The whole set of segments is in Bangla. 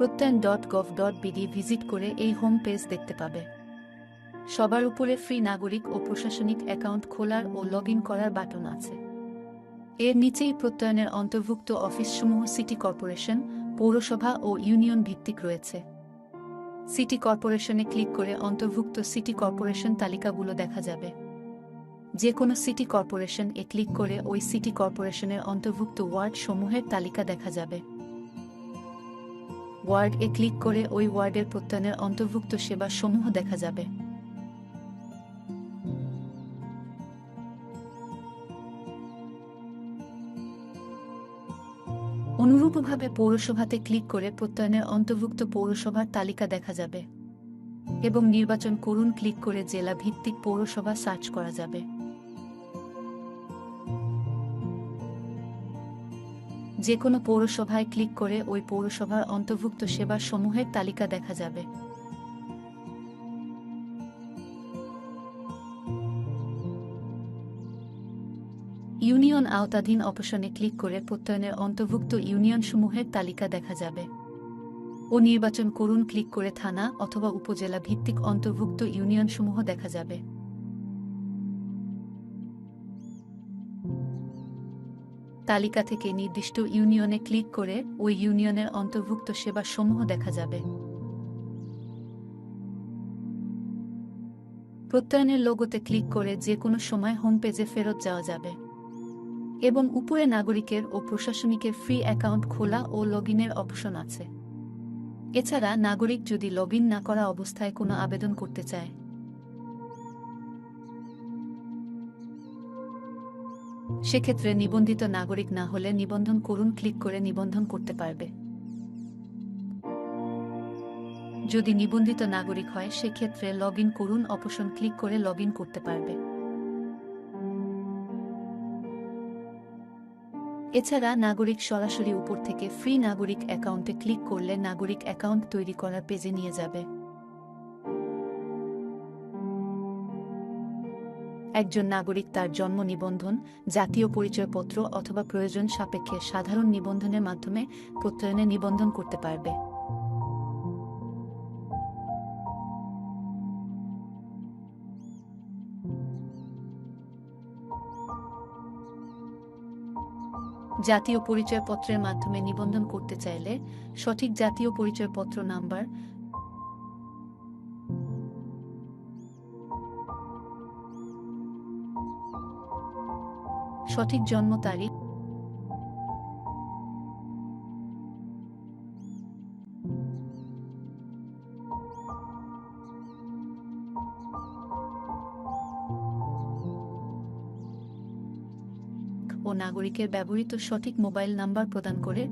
প্রত্যয়ন dot gov dot BD visit করে এই হোম পেজ দেখতে পাবে। সবার উপরে ফ্রি নাগরিক ও প্রশাসনিক অ্যাকাউন্ট খোলার ও লগ করার বাটন আছে। এর নিচেই প্রত্যয়নের অন্তর্ভুক্ত অফিসসমূহ সিটি কর্পোরেশন পৌরসভা ও ইউনিয়ন ভিত্তিক রয়েছে। সিটি কর্পোরেশনে ক্লিক করে অন্তর্ভুক্ত সিটি কর্পোরেশন তালিকাগুলো দেখা যাবে। যে কোনো সিটি কর্পোরেশন এ ক্লিক করে ওই সিটি কর্পোরেশনের অন্তর্ভুক্ত ওয়ার্ড সমূহের তালিকা দেখা যাবে। ওয়ার্ড এ ক্লিক করে ওই ওয়ার্ডের প্রত্যয়নের অন্তর্ভুক্ত সেবা সমূহ দেখা যাবে। অনুরূপভাবে পৌরসভাতে ক্লিক করে প্রত্যয়নের অন্তর্ভুক্ত পৌরসভার তালিকা দেখা যাবে এবং নির্বাচন করুন ক্লিক করে জেলা ভিত্তিক পৌরসভা সার্চ করা যাবে। যে কোনো পৌরসভায় ক্লিক করে ওই পৌরসভার অন্তর্ভুক্ত সেবা সমূহের তালিকা দেখা যাবে। ইউনিয়ন আওতাধীন অপশনে ক্লিক করে প্রত্যয়নের অন্তর্ভুক্ত ইউনিয়নসমূহের তালিকা দেখা যাবে। ও নির্বাচন করুন ক্লিক করে থানা অথবা উপজেলা ভিত্তিক অন্তর্ভুক্ত ইউনিয়নসমূহ দেখা যাবে। তালিকা থেকে নির্দিষ্ট ইউনিয়নে ক্লিক করে ওই ইউনিয়নের অন্তর্ভুক্ত সেবাসমূহ দেখা যাবে। প্রত্যয়নের লোগোতে ক্লিক করে যে কোনো সময় হোম পেজে ফেরত যাওয়া যাবে। এবং উপরে নাগরিকের ও প্রশাসনিকের ফ্রি অ্যাকাউন্ট খোলা ও লগইনের অপশন আছে। এছাড়া নাগরিক যদি লগ না করা অবস্থায় কোনো আবেদন করতে চায় সেক্ষেত্রে নিবন্ধিত নাগরিক না হলে নিবন্ধন করুন, ক্লিক করে নিবন্ধন করতে পারবে। যদি নিবন্ধিত নাগরিক হয়, সেক্ষেত্রে লগ ইন করুন, অপশন ক্লিক করে লগ ইন করতে পারবে। এছাড়া নাগরিক সরাসরি উপর থেকে ফ্রি নাগরিক অ্যাকাউন্টে ক্লিক করলে নাগরিক অ্যাকাউন্ট তৈরি করার পেজে নিয়ে যাবে। একজন নাগরিক তার জন্ম নিবন্ধন, জাতীয় পরিচয়পত্র অথবা প্রয়োজন সাপেক্ষে সাধারণ নিবন্ধনের মাধ্যমে প্রত্যয়নে নিবন্ধন করতে পারবে। জাতীয় পরিচয়পত্রের মাধ্যমে নিবন্ধন করতে চাইলে সঠিক জাতীয় পরিচয়পত্র নাম্বার সঠিক জন্ম তারিখ। ও নাগরিকের ব্যবহৃত সঠিক মোবাইল নাম্বার প্রদান করে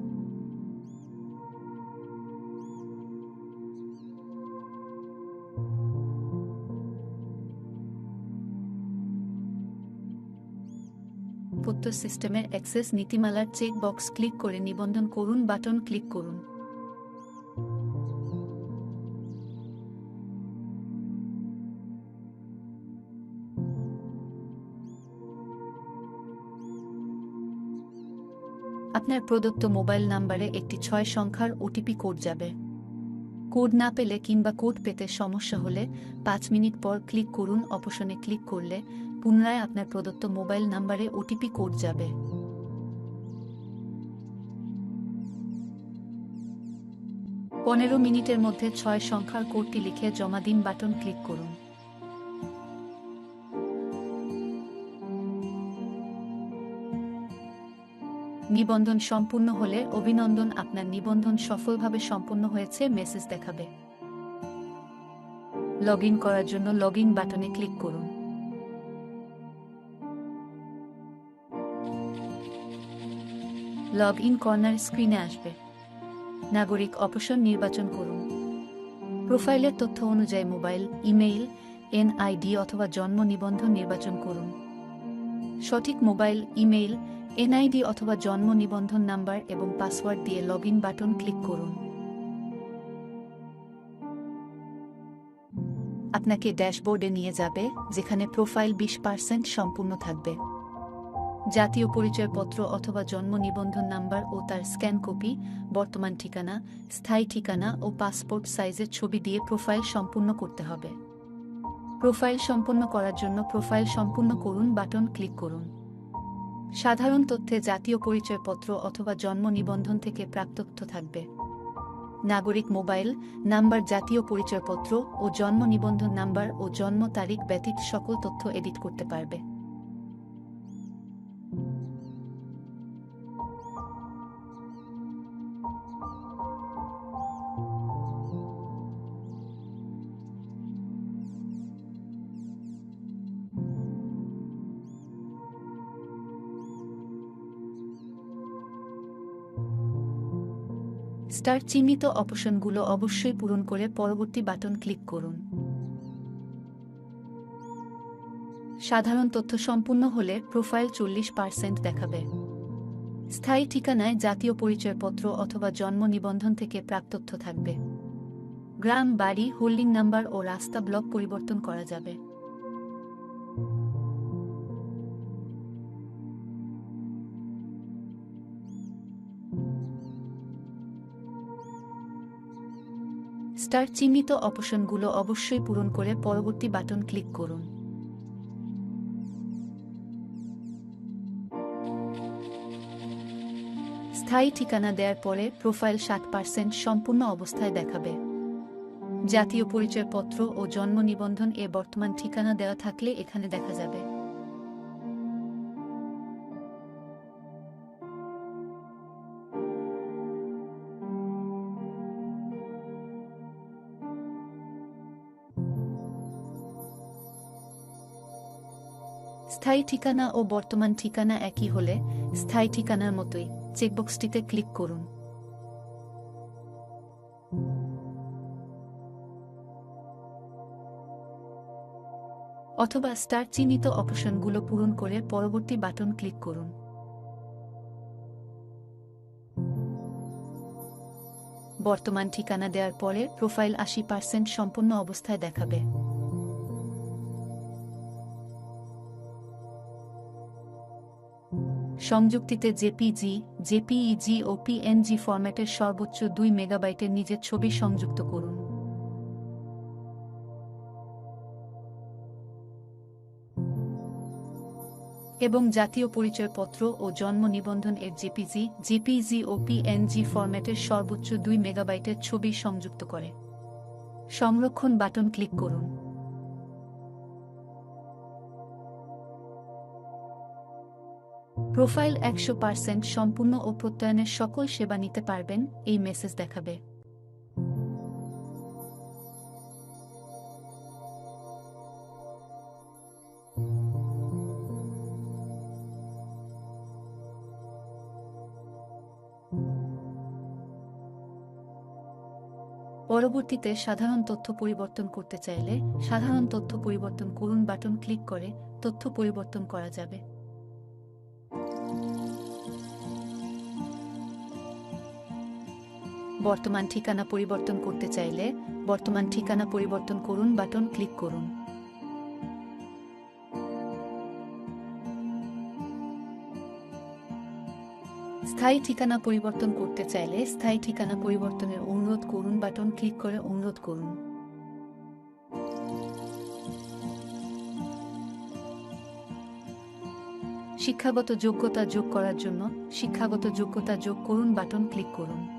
পত্য সিস্টেমের অ্যাক্সেস নীতিমালার চেক বক্স ক্লিক করে নিবন্ধন করুন বাটন ক্লিক করুন। আপনার প্রদত্ত মোবাইল নাম্বারে একটি ছয় সংখ্যার ওটিপি কোড যাবে। কোড না পেলে কিংবা কোড পেতে সমস্যা হলে পাঁচ মিনিট পর ক্লিক করুন, অপশনে ক্লিক করলে পুনরায় আপনার প্রদত্ত মোবাইল নাম্বারে ওটিপি কোড যাবে। পনেরো মিনিটের মধ্যে ছয় সংখ্যার কোডটি লিখে জমা দিন বাটন ক্লিক করুন। নিবন্ধন সম্পূর্ণ হলে অভিনন্দন, আপনার নিবন্ধন সফলভাবে সম্পন্ন হয়েছে, মেসেজ দেখাবে। লগ করার জন্য লগ বাটনে ক্লিক করুন। লগ ইন কর্নার স্ক্রিনে আসবে। নাগরিক অপশন নির্বাচন করুন। প্রোফাইলের তথ্য অনুযায়ী মোবাইল, ইমেইল, এনআইডি অথবা জন্ম নিবন্ধন নির্বাচন করুন। সঠিক মোবাইল, ইমেইল, এনআইডি অথবা জন্ম নিবন্ধন নাম্বার এবং পাসওয়ার্ড দিয়ে লগ ইন বাটন ক্লিক করুন। আপনাকে ড্যাশবোর্ডে নিয়ে যাবে, যেখানে প্রোফাইল বিশ পার্সেন্ট সম্পূর্ণ থাকবে। জাতীয় পরিচয়পত্র অথবা জন্ম নিবন্ধন নাম্বার ও তার স্ক্যান কপি, বর্তমান ঠিকানা, স্থায়ী ঠিকানা ও পাসপোর্ট সাইজের ছবি দিয়ে প্রোফাইল সম্পূর্ণ করতে হবে। প্রোফাইল সম্পন্ন করার জন্য প্রোফাইল সম্পূর্ণ করুন বাটন ক্লিক করুন। সাধারণ তথ্যে জাতীয় পরিচয়পত্র অথবা জন্ম নিবন্ধন থেকে প্রাপ্ত তথ্য থাকবে। নাগরিক মোবাইল, নাম্বার জাতীয় পরিচয়পত্র ও জন্ম নিবন্ধন নাম্বার ও জন্ম তারিখ ব্যতীত সকল তথ্য এডিট করতে পারবে। স্টার চিহ্নিত অপশনগুলো অবশ্যই পূরণ করে পরবর্তী বাটন ক্লিক করুন। সাধারণ তথ্য সম্পূর্ণ হলে প্রোফাইল চল্লিশ পার্সেন্ট দেখাবে। স্থায়ী ঠিকানায় জাতীয় পরিচয়পত্র অথবা জন্ম নিবন্ধন থেকে প্রাপ্ত তথ্য থাকবে। গ্রাম, বাড়ি, হোল্ডিং নাম্বার ও রাস্তা ব্লক পরিবর্তন করা যাবে। স্টার চিহ্নিত অপশনগুলো অবশ্যই পূরণ করে পরবর্তী বাটন ক্লিক করুন। স্থায়ী ঠিকানা দেওয়ার পরে প্রোফাইল ষাট পার্সেন্ট সম্পূর্ণ অবস্থায় দেখাবে। জাতীয় পরিচয়পত্র ও জন্ম নিবন্ধন এ বর্তমান ঠিকানা দেওয়া থাকলে এখানে দেখা যাবে। স্থায়ী ঠিকানা ও বর্তমান ঠিকানা একই হলে স্থায়ী ঠিকানার মতোই চেকবক্সটিতে ক্লিক করুন। অথবা স্টার চিহ্নিত অপশনগুলো পূরণ করে পরবর্তী বাটন ক্লিক করুন। বর্তমান ঠিকানা দেওয়ার পরে প্রোফাইল আশি পার্সেন্ট সম্পূর্ণ অবস্থায় দেখাবে। সংযুক্তিতে জেপিজি, জেপিইজি ও পিএনজি ফরম্যাটের সর্বোচ্চ দুই মেগাবাইটের নিজের ছবি সংযুক্ত করুন। এবং জাতীয় পরিচয়পত্র ও জন্ম নিবন্ধন এর জেপিজি জেপিজি ও পিএনজি ফরম্যাটের সর্বোচ্চ দুই মেগাবাইটের ছবি সংযুক্ত করে। সংরক্ষণ বাটন ক্লিক করুন। প্রোফাইল একশো পার্সেন্ট সম্পূর্ণ ও প্রত্যয়নের সকল সেবা নিতে পারবেন, এই মেসেজ দেখাবে। পরবর্তীতে সাধারণ তথ্য পরিবর্তন করতে চাইলে সাধারণ তথ্য পরিবর্তন করুন বাটন ক্লিক করে তথ্য পরিবর্তন করা যাবে। বর্তমান ঠিকানা পরিবর্তন করতে চাইলে বর্তমান ঠিকানা পরিবর্তন করুন বাটন ক্লিক করুন। স্থায়ী ঠিকানা পরিবর্তন করতে চাইলে স্থায়ী ঠিকানা পরিবর্তনের অনুরোধ করুন বাটন ক্লিক করে অনুরোধ করুন। শিক্ষাগত যোগ্যতা যোগ করার জন্য শিক্ষাগত যোগ্যতা যোগ করুন বাটন ক্লিক করুন।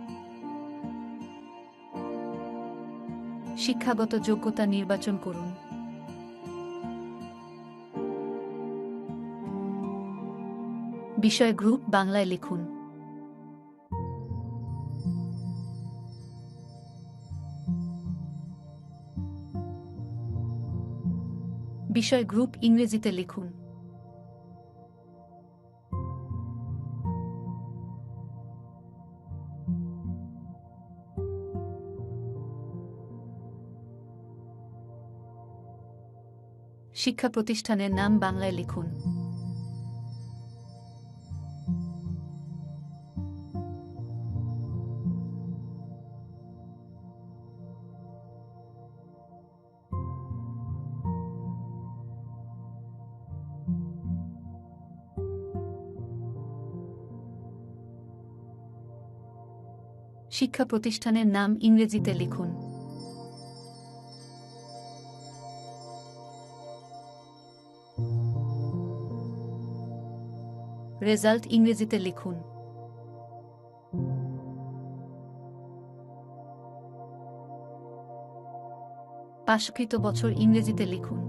শিক্ষাগত যোগ্যতা নির্বাচন করুন। বিষয় গ্রুপ বাংলায় লিখুন। বিষয় গ্রুপ ইংরেজিতে লিখুন। শিক্ষা প্রতিষ্ঠানের নাম বাংলায় লিখুন। শিক্ষা প্রতিষ্ঠানের নাম ইংরেজিতে লিখুন। রেজাল্ট ইংরেজিতে লিখুন। পাশকৃত বছর ইংরেজিতে লিখুন।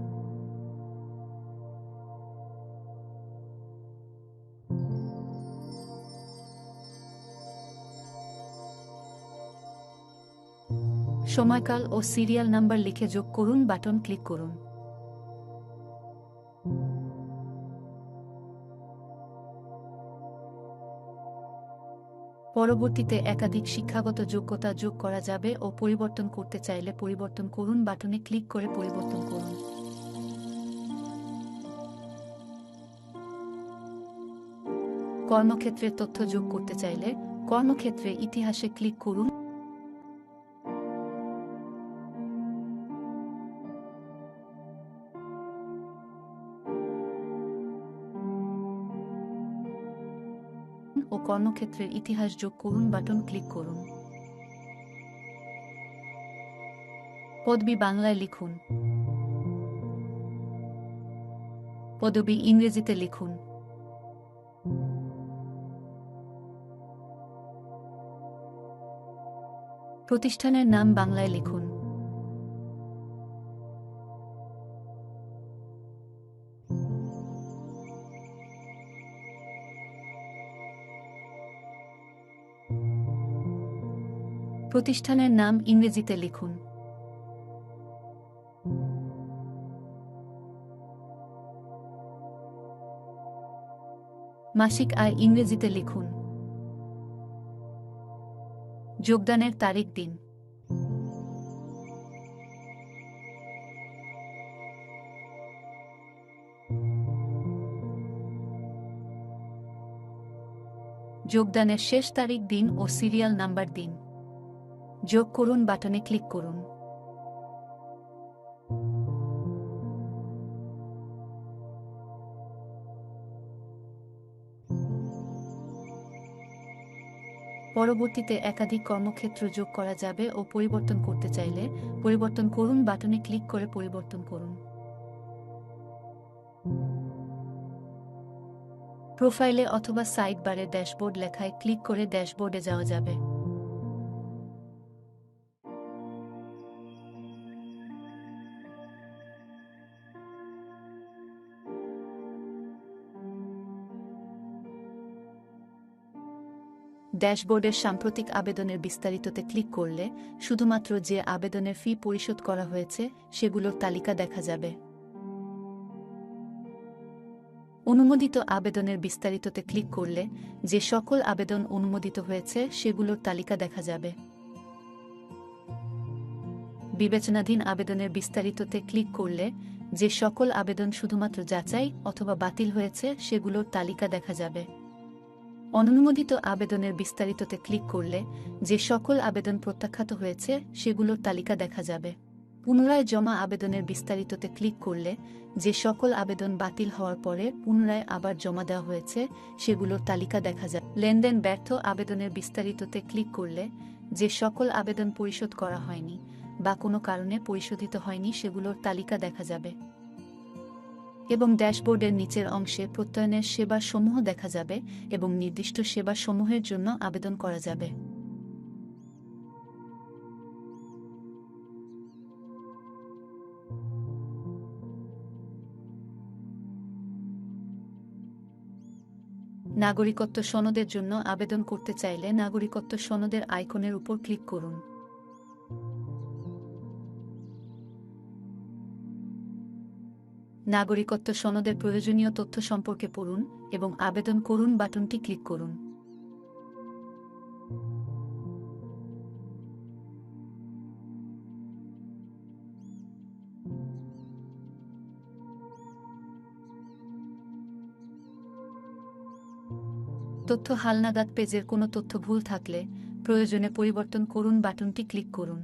সময়কাল ও সিরিয়াল নাম্বার লিখে যোগ করুন, বাটন ক্লিক করুন। পরবর্তীতে একাধিক শিক্ষাগত যোগ্যতা যোগ করা যাবে ও পরিবর্তন করতে চাইলে পরিবর্তন করুন বাটনে ক্লিক করে পরিবর্তন করুন। কর্মক্ষেত্রে তথ্য যোগ করতে চাইলে কর্মক্ষেত্রে ইতিহাসে ক্লিক করুন কর্মক্ষেত্রের ইতিহাস যোগ করুন বাটন ক্লিক করুন। পদবি বাংলায় লিখুন। পদবি ইংরেজিতে লিখুন। প্রতিষ্ঠানের নাম বাংলায় লিখুন। প্রতিষ্ঠানের নাম ইংরেজিতে লিখুন। মাসিক আয় ইংরেজিতে লিখুন। যোগদানের তারিখ দিন। যোগদানের শেষ তারিখ দিন ও সিরিয়াল নাম্বার দিন। যোগ করুন বাটনে ক্লিক করুন। পরবর্তীতে একাধিক কর্মক্ষেত্র যোগ করা যাবে ও পরিবর্তন করতে চাইলে পরিবর্তন করুন বাটনে ক্লিক করে পরিবর্তন করুন। প্রোফাইলে অথবা সাইড বারে ড্যাশবোর্ড লেখায় ক্লিক করে ড্যাশবোর্ডে যাওয়া যাবে। ড্যাশবোর্ডের সাম্প্রতিক আবেদনের বিস্তারিততে ক্লিক করলে শুধুমাত্র যে আবেদনের ফি পরিশোধ করা হয়েছে, সেগুলোর তালিকা দেখা যাবে। অনুমোদিত আবেদনের বিস্তারিততে ক্লিক করলে যে সকল আবেদন অনুমোদিত হয়েছে, সেগুলোর তালিকা দেখা যাবে। বিবেচনাধীন আবেদনের বিস্তারিততে ক্লিক করলে যে সকল আবেদন শুধুমাত্র যাচাই অথবা বাতিল হয়েছে, সেগুলোর তালিকা দেখা যাবে। অনুমোদিত আবেদনের বিস্তারিততে ক্লিক করলে যে সকল আবেদন প্রত্যাখ্যাত হয়েছে, সেগুলোর তালিকা দেখা যাবে। পুনরায় জমা আবেদনের বিস্তারিততে ক্লিক করলে যে সকল আবেদন বাতিল হওয়ার পরে পুনরায় আবার জমা দেওয়া হয়েছে, সেগুলোর তালিকা দেখা যায় লেনদেন ব্যর্থ আবেদনের বিস্তারিততে ক্লিক করলে যে সকল আবেদন পরিশোধ করা হয়নি বা কোনো কারণে পরিশোধিত হয়নি, সেগুলোর তালিকা দেখা যাবে। এবং ড্যাশবোর্ডের নিচের অংশে প্রত্যয়নের সেবা সমূহ দেখা যাবে এবং নির্দিষ্ট সেবা সমূহের জন্য আবেদন করা যাবে। নাগরিকত্ব সনদের জন্য আবেদন করতে চাইলে নাগরিকত্ব সনদের আইকনের উপর ক্লিক করুন। নাগরিকত্ব সনদের প্রয়োজনীয় তথ্য সম্পর্কে পড়ুন এবং আবেদন করুন বাটনটি ক্লিক করুন। তথ্য হালনাগাদ পেজের কোনো তথ্য ভুল থাকলে প্রয়োজনে পরিবর্তন করুন বাটনটি ক্লিক করুন।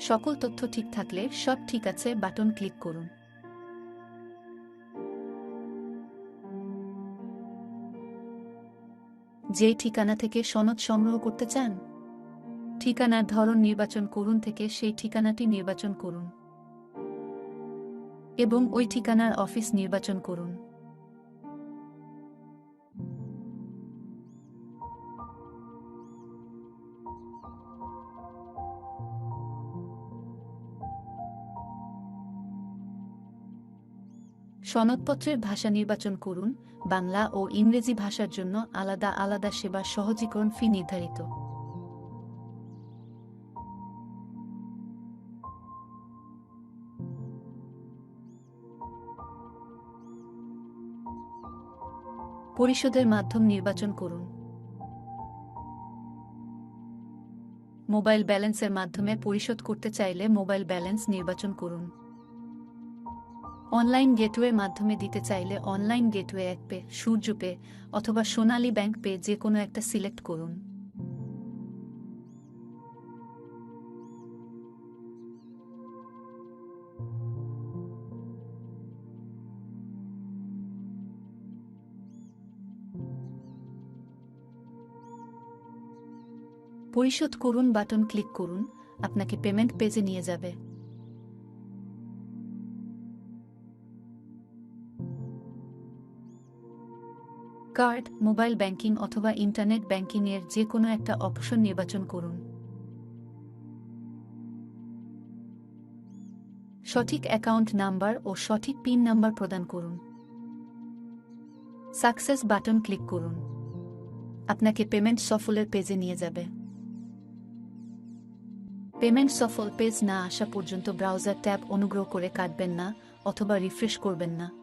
সকল তথ্য ঠিক থাকলে সব ঠিক আছে বাটন ক্লিক করুন। যে ঠিকানা থেকে সনদ সংগ্রহ করতে চান, ঠিকানার ধরন নির্বাচন করুন থেকে সেই ঠিকানাটি নির্বাচন করুন এবং ওই ঠিকানার অফিস নির্বাচন করুন। সনদপত্রের ভাষা নির্বাচন করুন, বাংলা ও ইংরেজি ভাষার জন্য আলাদা আলাদা সেবা সহজীকরণ ফি নির্ধারিত। পরিশোধের মাধ্যম নির্বাচন করুন। মোবাইল ব্যালেন্সের মাধ্যমে পরিশোধ করতে চাইলে মোবাইল ব্যালেন্স নির্বাচন করুন। অনলাইন গেটওয়ে মাধ্যমে দিতে চাইলে online gateway Ek pay, Surjo pay অথবা সোনালী ব্যাংক পে যে কোনো একটা সিলেক্ট করুন। পরিশোধ করুন বাটন ক্লিক করুন, আপনাকে পেমেন্ট পেজে নিয়ে যাবে। কার্ড, মোবাইল ব্যাংকিং অথবা ইন্টারনেট ব্যাংকিং এর যে কোনো একটা অপশন নির্বাচন করুন। সঠিক অ্যাকাউন্ট নাম্বার ও সঠিক পিন নাম্বার প্রদান করুন। সাকসেস বাটন ক্লিক করুন। আপনাকে পেমেন্ট সফলের পেজে নিয়ে যাবে। পেমেন্ট সফল পেজ না আসা পর্যন্ত ব্রাউজার ট্যাব অনুগ্রহ করে কাটবেন না অথবা রিফ্রেশ করবেন না।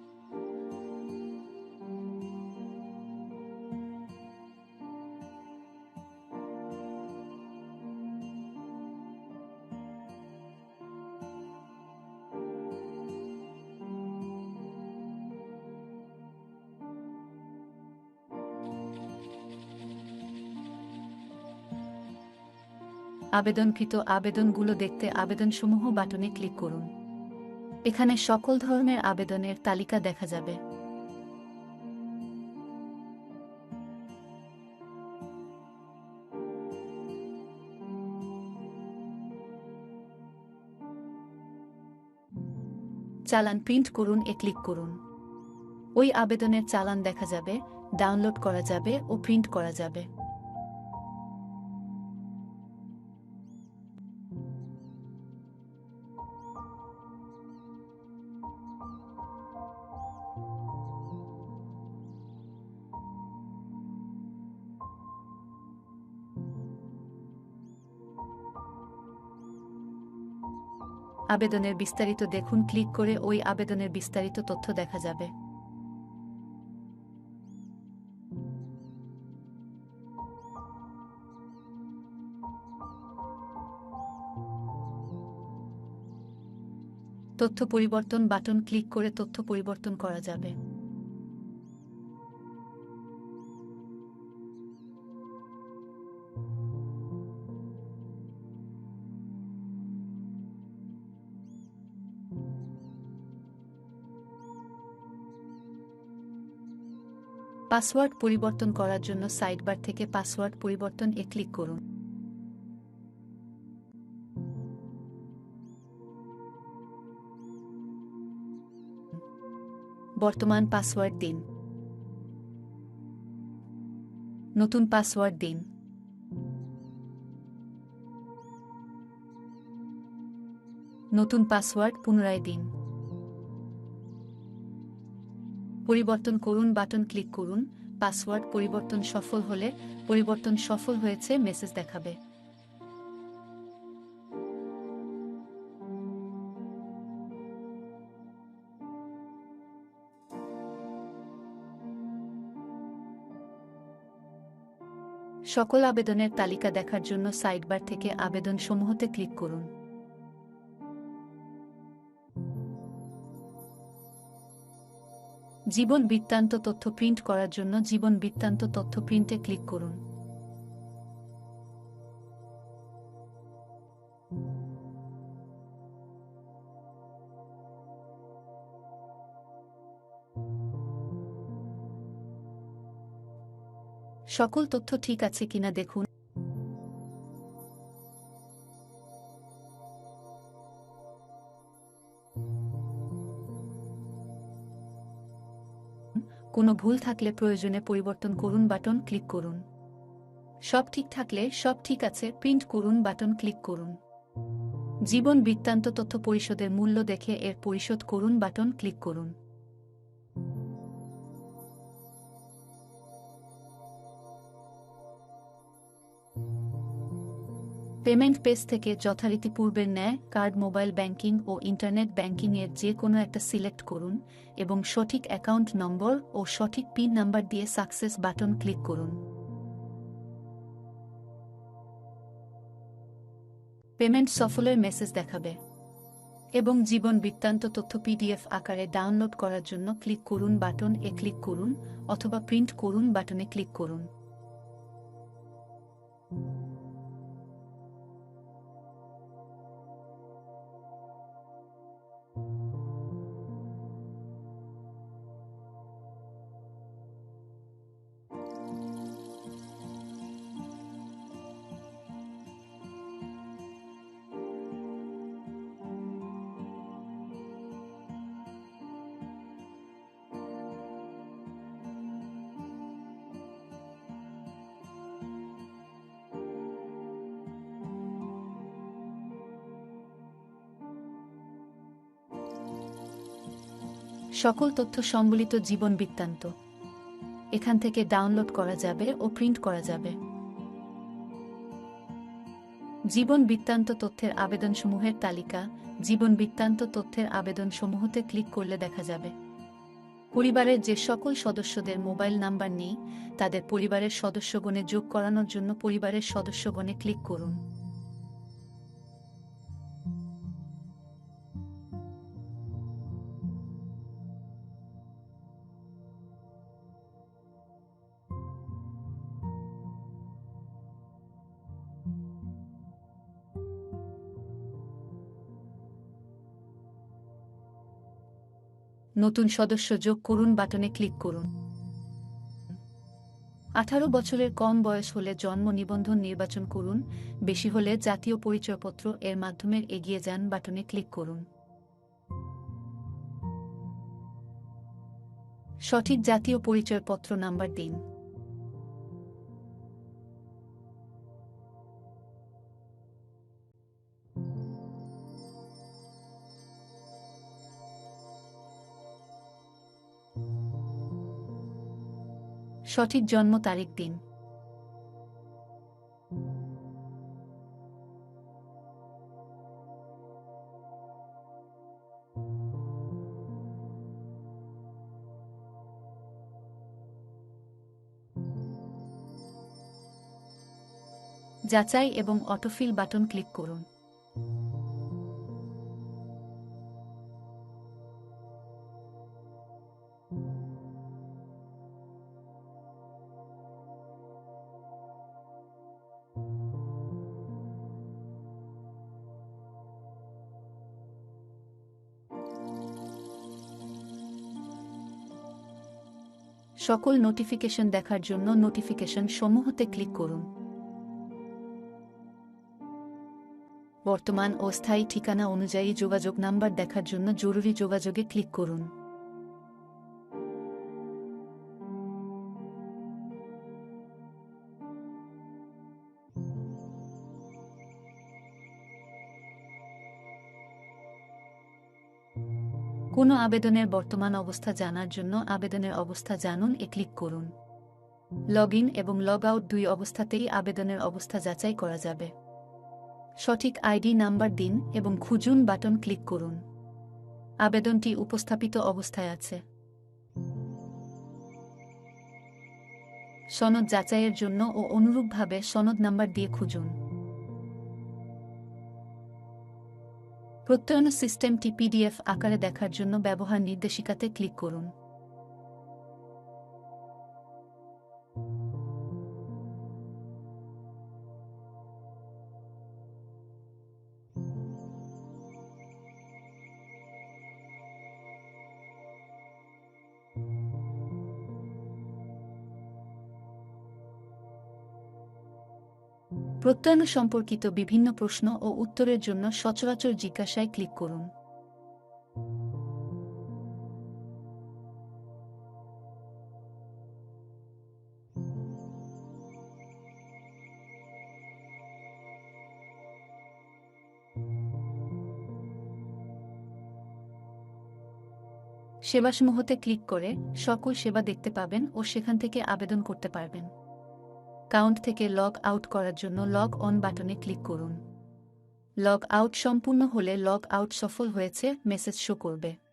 আবেদনকৃত আবেদনগুলো দেখতে আবেদনসমূহ বাটনে ক্লিক করুন। এখানে সকল ধরনের আবেদনের তালিকা দেখা যাবে। চালান প্রিন্ট করুন এ ক্লিক করুন। ওই আবেদনের চালান দেখা যাবে, ডাউনলোড করা যাবে ও প্রিন্ট করা যাবে। আবেদনের বিস্তারিত দেখুন, ক্লিক করে ওই আবেদনের বিস্তারিত তথ্য দেখা যাবে। তথ্য পরিবর্তন বাটন ক্লিক করে তথ্য পরিবর্তন করা যাবে। পাসওয়ার্ড পরিবর্তন করার জন্য সাইডবার থেকে পাসওয়ার্ড পরিবর্তন এ ক্লিক করুন। বর্তমান পাসওয়ার্ড দিন। নতুন পাসওয়ার্ড দিন। নতুন পাসওয়ার্ড পুনরায় দিন। পরিবর্তন করুন বাটন ক্লিক করুন, পাসওয়ার্ড পরিবর্তন সফল হলে পরিবর্তন সফল হয়েছে মেসেজ দেখাবে। সকল আবেদনের তালিকা দেখার জন্য সাইডবার থেকে আবেদন সমূহতে ক্লিক করুন। জীবন বৃত্তান্ত তথ্য প্রিন্ট করার জন্য জীবন বৃত্তান্ত তথ্য প্রিন্টে ক্লিক করুন। সকল তথ্য ঠিক আছে কিনা দেখুন। কোনো ভুল থাকলে প্রয়োজনে পরিবর্তন করুন বাটন ক্লিক করুন। সব ঠিক থাকলে সব ঠিক আছে, প্রিন্ট করুন বাটন ক্লিক করুন। জীবন বৃত্তান্ত তথ্য পরিশোধের মূল্য দেখে এর পরিশোধ করুন বাটন ক্লিক করুন। পেমেন্ট পেজ থেকে যথারীতি পূর্বের ন্যায়, কার্ড, মোবাইল ব্যাংকিং ও ইন্টারনেট ব্যাংকিং এর যে কোনো একটা সিলেক্ট করুন এবং সঠিক অ্যাকাউন্ট নম্বর ও সঠিক পিন নাম্বার দিয়ে সাকসেস বাটন ক্লিক করুন। পেমেন্ট সফলের মেসেজ দেখাবে এবং জীবন বৃত্তান্ত তথ্য পিডিএফ আকারে ডাউনলোড করার জন্য ক্লিক করুন বাটন এ ক্লিক করুন অথবা প্রিন্ট করুন বাটনে ক্লিক করুন। সকল তথ্য সম্বলিত জীবন বৃত্তান্ত। এখান থেকে ডাউনলোড করা যাবে ও প্রিন্ট করা যাবে। জীবন বৃত্তান্ত তথ্যের আবেদনসমূহের তালিকা, জীবন বৃত্তান্ত তথ্যের আবেদনসমূহতে ক্লিক করলে দেখা যাবে। পরিবারের যে সকল সদস্যদের মোবাইল নাম্বার নেই, তাদের পরিবারের সদস্যগণে যোগ করানোর জন্য পরিবারের সদস্যগণে ক্লিক করুন। নতুন সদস্য যোগ করুন বাটনে ক্লিক করুন। আঠারো বছরের কম বয়স হলে জন্ম নিবন্ধন নির্বাচন করুন, বেশি হলে জাতীয় পরিচয়পত্র এর মাধ্যমে এগিয়ে যান বাটনে ক্লিক করুন। সঠিক জাতীয় পরিচয়পত্র নাম্বার দিন। সঠিক জন্ম তারিখ দিন। যাচাই এবং অটোফিল বাটন ক্লিক করুন। সকল নোটিফিকেশন দেখার জন্য নোটিফিকেশন সমূহতে ক্লিক করুন। বর্তমান অস্থায়ী স্থায়ী ঠিকানা অনুযায়ী যোগাযোগ নাম্বার দেখার জন্য জরুরি যোগাযোগে ক্লিক করুন। আবেদনের বর্তমান অবস্থা জানার জন্য আবেদনের অবস্থা জানুন, এ ক্লিক করুন। লগ ইন এবং লগ আউট দুই অবস্থাতেই আবেদনের অবস্থা যাচাই করা যাবে। সঠিক আইডি নাম্বার দিন এবং খুঁজুন বাটন ক্লিক করুন। আবেদনটি উপস্থাপিত অবস্থায় আছে। সনদ যাচাইয়ের জন্য ও অনুরূপভাবে সনদ নাম্বার দিয়ে খুঁজুন। প্রত্যয়ন সিস্টেমটি পিডিএফ আকারে দেখার জন্য ব্যবহার নির্দেশিকাতে ক্লিক করুন। প্রত্যয়ন সম্পর্কিত বিভিন্ন প্রশ্ন ও উত্তরের জন্য সচরাচর জিজ্ঞাসায় ক্লিক করুন। সেবাসমূহতে ক্লিক করে সকল সেবা দেখতে পাবেন ও সেখান থেকে আবেদন করতে পারবেন। কাউন্ট থেকে লগ আউট করার জন্য লগ অন বাটনে ক্লিক করুন। লগ আউট সম্পূর্ণ হলে লগ আউট সফল হয়েছে, মেসেজ শো করবে।